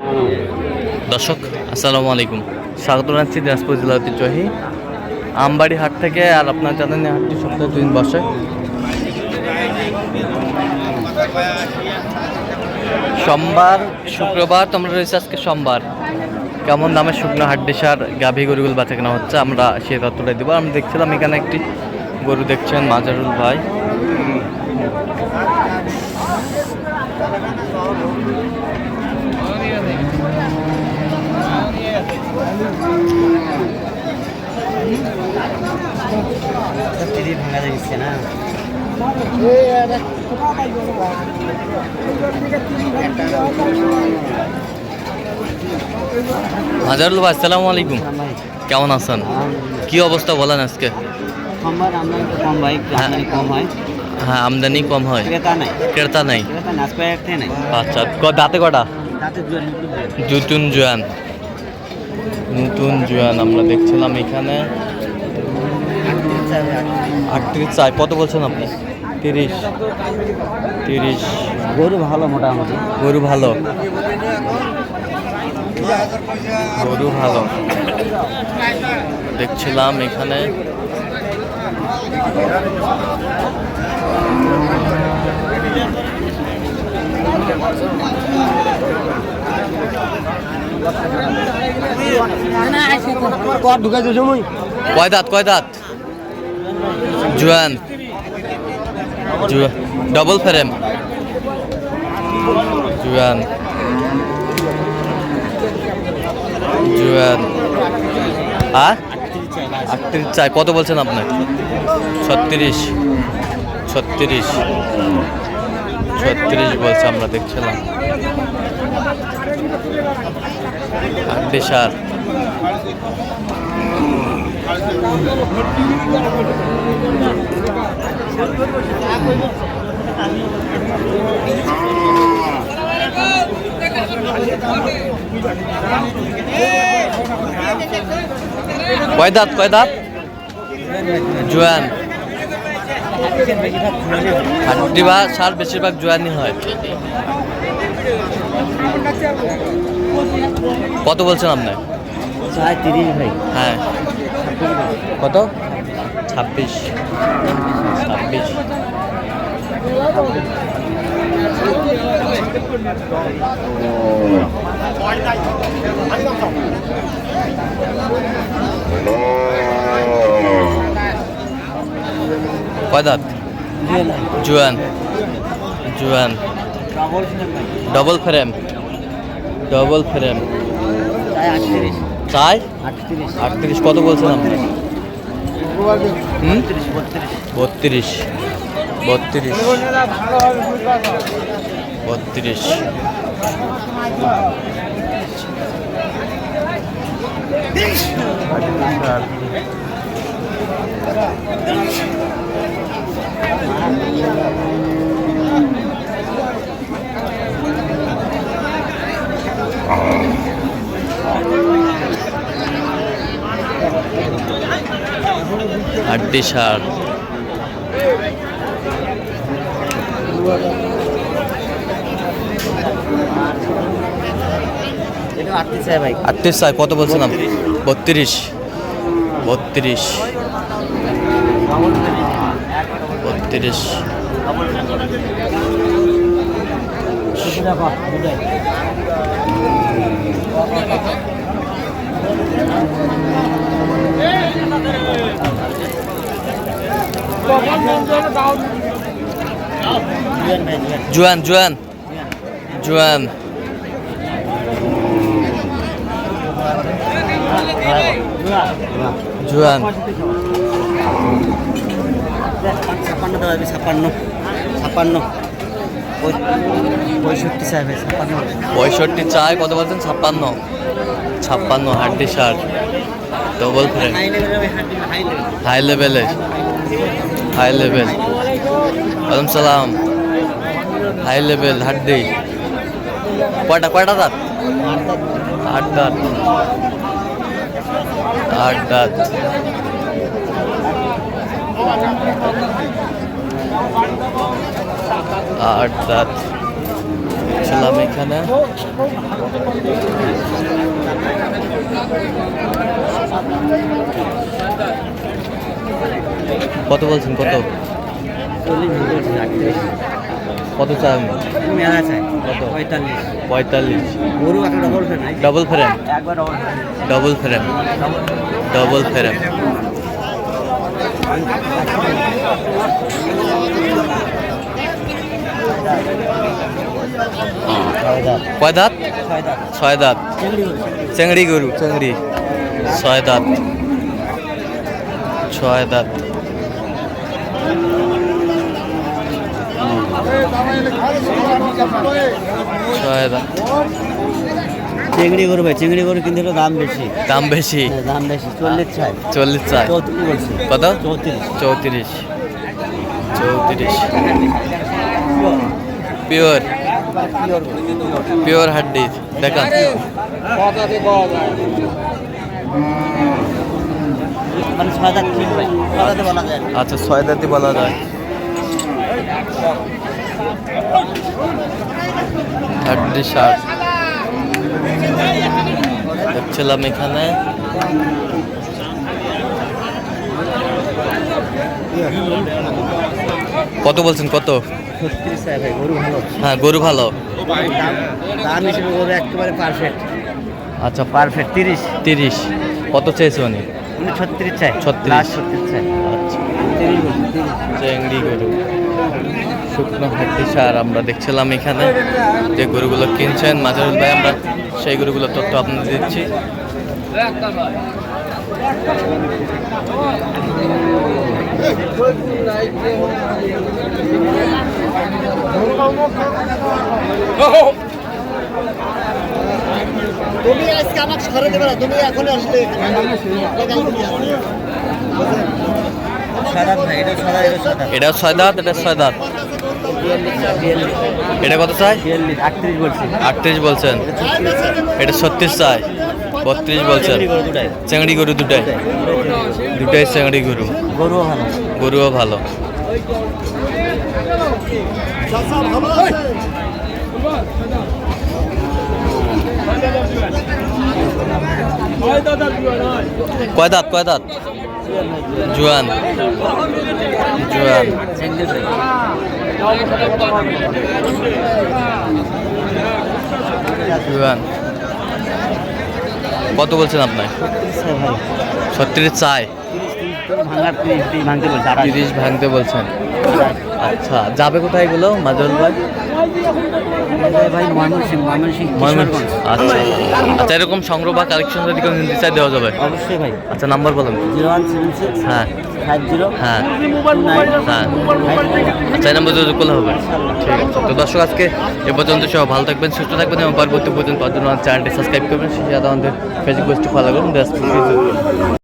দর্শক, আসসালামু আলাইকুম। স্বাগত জানাচ্ছি দিনাজপুর জেলা ঐতিহ্যবাহী আমবাড়ি হাট থেকে আর আপনার জানেন হাটটি সপ্তাহে দুদিন বসে। সোমবার, শুক্রবার, তোমরা রয়েছে আজকে সোমবার। কেমন দামে শুকনো হাট সার গাভী গরুগুলো বাঁচা কেনা হচ্ছে, আমরা সেই তথ্যটা দিব। আমি দেখছিলাম এখানে একটি গরু দেখছেন মাজারুল ভাই। না? মাজারুল ভাই আসসালামু আলাইকুম। কেমন আছেন? কি অবস্থা বলেন আজকে? সোমবার কম ভাই আমদানি কম হয়। হ্যাঁ আমদানি কম হয়। ক্রেতা নাই। ক্রেতা নাই? আচ্ছা দাঁতে কটা? নতুন জোয়ান। নতুন জোয়ান আমরা দেখছিলাম এখানে। আটত্রিশ চাই কত বলছেন আপনি? তিরিশ। তিরিশ। গরু ভালো মোটামুটি। গরু ভালো? গরু ভালো। দেখছিলাম এখানে। কয় দাঁত কয় দাঁত? জোয়ান। জুয়া- ডবল ফ্রেম জুয়ান। জুয়ান। আর? আটত্রিশ চাই। কত বলছেন আপনার ছত্রিশ। ছত্রিশ। ছত্রিশ বলছে আমরা দেখছিলাম। আটত্রিশ আর। কয় দাঁত কয় দাঁত? জোয়ান। হাড্ডি বা সার বেশিরভাগ জোয়ানই হয়। কত বলছেন আপনার হ্যাঁ। কত? ছাব্বিশ। ছাব্বিশ। কয় দাঁত জুয়ান। জুয়ান ডবল ফ্রেম ডবল ফ্রেম চাই? আটত্রিশ। কত আপনি? বত্রিশ বত্রিশ। বত্রিশ। বত্রিশ। সার এটা আটত্রিশ চাই কত বলছেন বত্রিশ। বত্রিশ। বত্রিশ। জুয়ান জুয়ান। জুয়ান। জুয়ান। ছাপ্পান্ন দেওয়া যাবে ছাপ্পান্ন। ছাপ্পান্ন পঁয়ষট্টি চাই ভাই ছাপ্পান্ন। পঁয়ষট্টি চায় কত বলছেন? ছাপ্পান্ন। ছাপ্পান্ন হাড্ডি শার্ট ডবল ফ্রেম হাই লেভেলের ভাই হাই হাই লেভেল হাই লেভেলে হাই লেভেল ওয়ালাইকুম সালাম হাই লেভেল হাড্ডি কয়টা কয়টা দাঁত আট দাঁত আট দাঁত আট দাঁত দেখছিলাম এখানে কত বলছেন? কত? কত চান? মেলা চাই কত? পঁয়তাল্লিশ। পঁয়তাল্লিশ গরু একটা double fan double frame double double frame double frame কয় দাঁত। ছয় দাঁত চেংড়ি গরু। চেংড়ি। ছয় দাঁত। ছয় দাঁত। ছয় দাঁত। চিংড়ি গরু ভাই চিংড়ি গরু কিনতে দাম বেশি। দাম বেশি? হ্যাঁ, দাম বেশি চল্লিশ চাই চল্লিশ চাই চৌত্রিশ বলছি। কত? চৌত্রিশ। চৌত্রিশ। চৌত্রিশ। পিওর। পিওর হাড্ডি। দেখা মানে ছয় হাজার ঠিক ভাই ছয় হাজার বলা যায়। আচ্ছা ছয় দাঁতি বলা যায়। হাড্ডি শার্ট। দেখছিলাম এখানে। কত বলছেন কত? ছত্রিশ চাই ভাই গরু ভালো হ্যাঁ গরু ভালো। দাম দাম হিসেবে গরু একেবারে পারফেক্ট আচ্ছা পারফেক্ট তিরিশ। তিরিশ। কত চেয়েছে উনি? উনি ছত্রিশ চাই। 36 লাস্ট ছত্রিশ চাই। আচ্ছা। চেংড়ি গরু। শুকনো হাড্ডি সার আমরা দেখছিলাম এখানে যে গরুগুলো কিনছেন। মাঝারুল ভাই আমরা সেই গরুগুলোর তথ্য আপনাদের দিচ্ছি। তুমি আজকে আমাকে সরে দেবে না তুমি এখন। আসলে এটা সাদা এটা এটা ছয় দাঁত এটা ছয় দাঁত এটা কত চাই? আটত্রিশ বলছেন। এটা ছত্রিশ চাই। বত্রিশ বলছেন। চেংড়ি গরু দুটাই। দুটাই চেংড়ি গরু। গরুও ভালো। গরুও ভালো কয় দাঁত কয় দাঁত? জুয়ান। জুয়ান। জুয়ান। কত বলছেন আপনার ছত্রিশ চাই। তিরিশ ভাঙতে বলছেন। আচ্ছা যাবে কোথায় এগুলো? মাজল আচ্ছা আচ্ছা এরকম সংগ্রহ বা কালেকশন যদি কেউ নিতে চাই দেওয়া যাবে। অবশ্যই ভাই। আচ্ছা নাম্বার বলুন। জিরো ওয়ান সেভেন সিক্স হ্যাঁ। ফাইভ জিরো হ্যাঁ। হ্যাঁ। আচ্ছা এই নাম্বার যোগাযোগ করলে হবে। ঠিক আছে। তো দর্শক আজকে এ পর্যন্ত সব ভালো থাকবেন সুস্থ থাকবেন এবং পরবর্তী পর্যন্ত পাঁচজন চ্যানেলটি সাবস্ক্রাইব করবেন। আমাদের ফেসবুক পেজটি ফলো করুন।